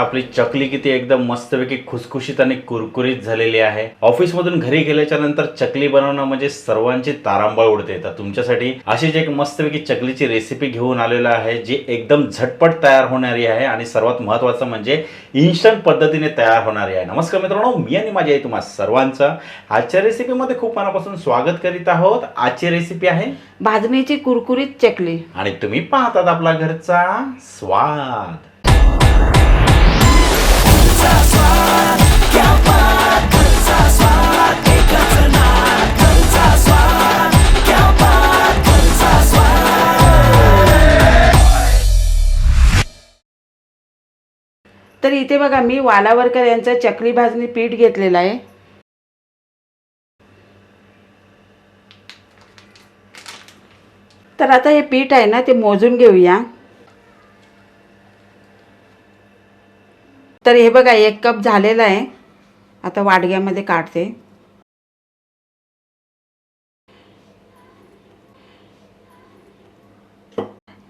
आपली चकली किती एकदम मस्तपैकी खुसखुशीत आणि कुरकुरीत झालेली आहे. ऑफिस मधून घरी गेल्याच्यानंतर चकली बनवणं म्हणजे सर्वांची तारांबळ उडते. तर तुमच्यासाठी अशीच एक मस्तपैकी चकलीची रेसिपी घेऊन आलेलो आहे जी एकदम झटपट तयार होणारी आहे आणि सर्वात महत्वाचं म्हणजे इन्स्टंट पद्धतीने तयार होणारी आहे. नमस्कार मित्रांनो मी आणि माझी आई तुम्हा सर्वांचं आजच्या रेसिपीमध्ये खूप मनापासून स्वागत करीत आहोत. आजची रेसिपी आहे भाजणीची कुरकुरीत चकली. आणि तुम्ही पाहतात आपला घरचा स्वाद. तर इथे बघा मी वालावरकर यांचं चकली भाजणी पीठ घेतलेलं आहे. तर आता हे पीठ आहे ना ते मोजून घेऊया. तर हे बघा एक कप झालेलं आहे. आता वाडग्यामध्ये काढते.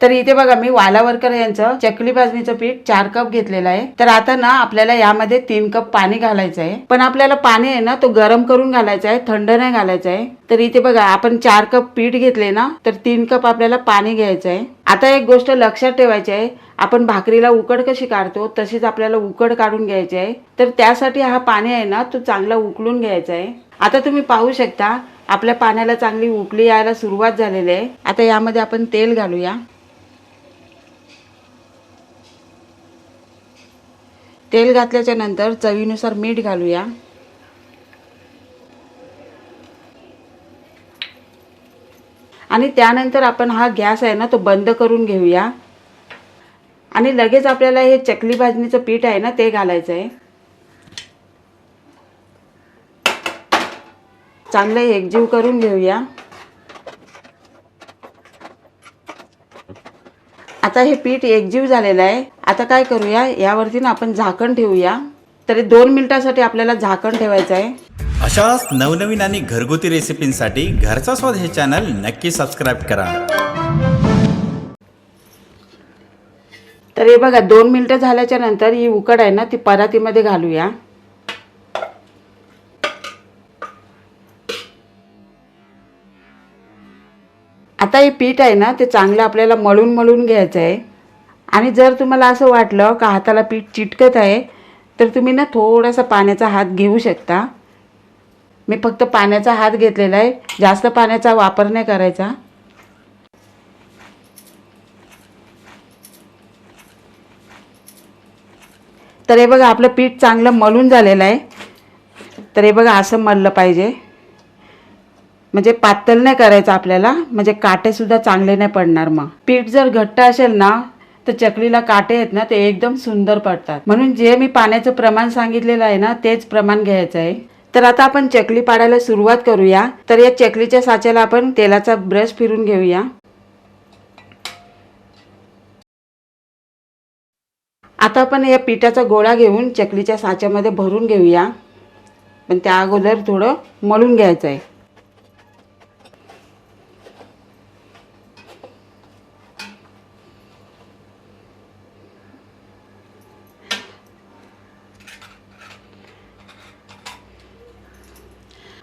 तर इथे बघा मी वालावरकर यांचं चकली भाजणीचं पीठ चार कप घेतलेलं आहे. तर आता ना आपल्याला यामध्ये तीन कप पाणी घालायचं आहे. पण आपल्याला पाणी आहे ना तो गरम करून घालायचा आहे थंड नाही घालायचं आहे. तर इथे बघा आपण चार कप पीठ घेतले ना तर तीन कप आपल्याला पाणी घ्यायचं आहे. आता एक गोष्ट लक्षात ठेवायची आहे आपण भाकरीला उकड कशी काढतो तशीच आपल्याला उकड काढून घ्यायची आहे. तर त्यासाठी हा पाणी आहे ना तो चांगला उकळून घ्यायचा आहे. आता तुम्ही पाहू शकता आपल्या पाण्याला चांगली उकळी यायला सुरुवात झालेली आहे. आता यामध्ये आपण तेल घालूया. तेल घातल्याच्या नंतर चवीनुसार मीठ घालूया. आणि त्यानंतर आपण हा गॅस आहे ना तो बंद करून घेऊया. आणि लगेच आपल्याला हे चकली भाजणीचं पीठ आहे ना ते घालायचं आहे. चांगलं एकजीव करून घेऊया. आता हे पीठ एकजीव झालेलं आहे. आता काय करूया? यावरती ना आपण झाकण ठेवूया. तरी दोन मिनिटासाठी आपल्याला झाकण ठेवायचं आहे. अशाच नवनवीन आणि घरगुती रेसिपींसाठी घरचा स्वाद हे चॅनल नक्की सबस्क्राईब करा. तर हे बघा दोन मिनटं झाल्याच्यानंतर ही उकड आहे ना ती परातीमध्ये घालूया. आता हे पीठ आहे ना ते चांगलं आपल्याला मळून मळून घ्यायचं आहे. आणि जर तुम्हाला असं वाटलं का हाताला पीठ चिटकत आहे तर तुम्ही ना थोडासा पाण्याचा हात घेऊ शकता. मी फक्त पाण्याचा हात घेतलेला आहे. जास्त पाण्याचा वापर नाही करायचा. तर हे बघा आपलं पीठ चांगलं मलून झालेलं आहे. तर हे बघा असं मललं पाहिजे. म्हणजे पातळ नाही करायचं आपल्याला. म्हणजे काटेसुद्धा चांगले नाही पडणार मग. पीठ जर घट्ट असेल ना तर चकलीला काटे आहेत ना ते एकदम सुंदर पडतात. म्हणून जे मी पाण्याचं प्रमाण सांगितलेलं आहे ना तेच प्रमाण घ्यायचं आहे. तर आता आपण चकली पाडायला सुरुवात करूया. तर या चकलीच्या साच्याला आपण तेलाचा ब्रश फिरून घेऊया. आता आपण या पिठाचा गोळा घेऊन चकलीच्या साच्यामध्ये भरून घेऊया. पण त्या अगोदर थोडं मळून घ्यायचं आहे.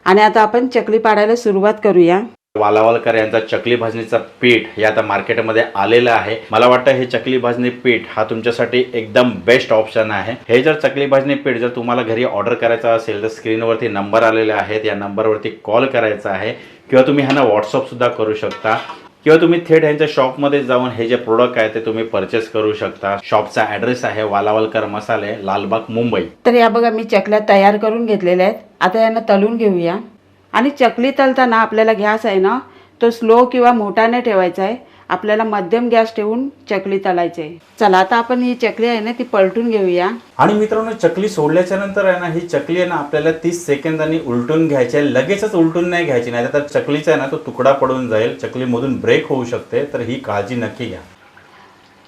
आणि आता आपण चकली पाडायला सुरुवात करूया. वालावलकर यांचा चकली भाजणीचा पीठ हे आता मार्केटमध्ये आलेलं आहे. मला वाटतं हे चकली भाजणी पीठ हा तुमच्यासाठी एकदम बेस्ट ऑप्शन आहे. हे जर चकली भाजणी पीठ जर तुम्हाला घरी ऑर्डर करायचं असेल तर स्क्रीनवरती नंबर आलेले आहेत. या नंबरवरती कॉल करायचा आहे. किंवा तुम्ही ह्यांना व्हॉट्सअप सुद्धा करू शकता. किंवा तुम्ही थेट ह्यांच्या शॉपमध्ये जाऊन हे जे प्रोडक्ट आहे ते तुम्ही परचेस करू शकता. शॉपचा ॲड्रेस आहे वालावलकर मसाले लालबाग मुंबई. तर या बघा मी चकल्या तयार करून घेतलेल्या आहेत. आता यांना तळून घेऊया. आणि चकली तलताना आपल्याला गॅस आहे ना तो स्लो किंवा मोठा नाही ठेवायचा आहे. आपल्याला मध्यम गॅस ठेवून चकली तळायची आहे. चला आता आपण ही चकली आहे ना ती पलटून घेऊया. आणि मित्रांनो चकली सोडल्याच्या नंतर आहे ना ही चकली आहे ना आपल्याला तीस सेकंदांनी उलटून घ्यायची आहे. लगेचच उलटून नाही घ्यायची नाही तर चकलीचा आहे ना तो तुकडा पडून जाईल. चकलीमधून ब्रेक होऊ शकते तर ही काळजी नक्की घ्या.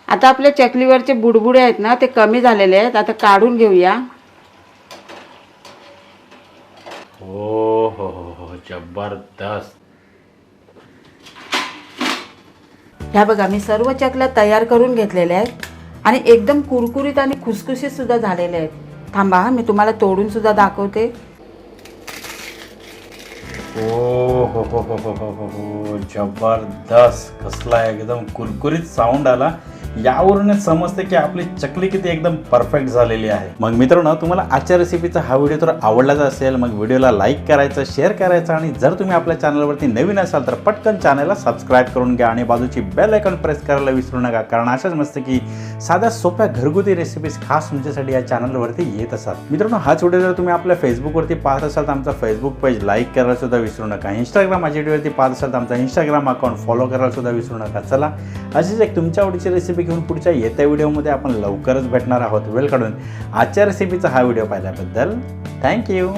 आता आपल्या चकलीवरचे बुडबुडे आहेत ना ते कमी झालेले आहेत. आता काढून घेऊया. हो हो हो हो जबरदस्त. ह्या बघा मी सर्व चकल्या तयार करून घेतलेल्या आहेत. आणि एकदम कुरकुरीत आणि खुसखुशीतसुद्धा झालेल्या झालेले आहेत. थांबा मी तुम्हाला तोडूनसुद्धा दाखवते. ओ हो हो हो हो हो हो हो जबरदस्त. कसला एकदम कुरकुरीत साऊंड आला. यावरूनच समजते की आपली चकली किती एकदम परफेक्ट झालेली आहे. मग मित्रांनो तुम्हाला आजच्या रेसिपीचा हा व्हिडिओ तर आवडलाच असेल मग व्हिडिओला लाईक करायचं शेअर करायचं आणि जर तुम्ही आपल्या चॅनलवरती नवीन असाल तर पटकन चॅनलला सबस्क्राईब करून घ्या आणि बाजूची बेल आयकॉन प्रेस करायला विसरू नका कारण अशाच मस्त की साध्या सोप्या घरगुती रेसिपीज खास तुमच्यासाठी या चॅनलवरती येत असतात. मित्रांनो हाच व्हिडिओ जर तुम्ही आपल्या फेसबुकवरती पाहत असाल तर आमचा फेसबुक पेज लाईक करायला सुद्धा विसरू नका. इंस्टाग्राम माझ्या डीवरती पाहत असाल तर आमचा इंस्टाग्राम अकाउंट फॉलो करायला सुद्धा विसरू नका. चला अशीच एक तुमच्या आवडीची रेसिपी घेऊन पुढच्या येत्या व्हिडिओमध्ये आपण लवकरच भेटणार आहोत. वेळ काढून आजच्या रेसिपीचा हा व्हिडिओ पाहिल्याबद्दल थँक्यू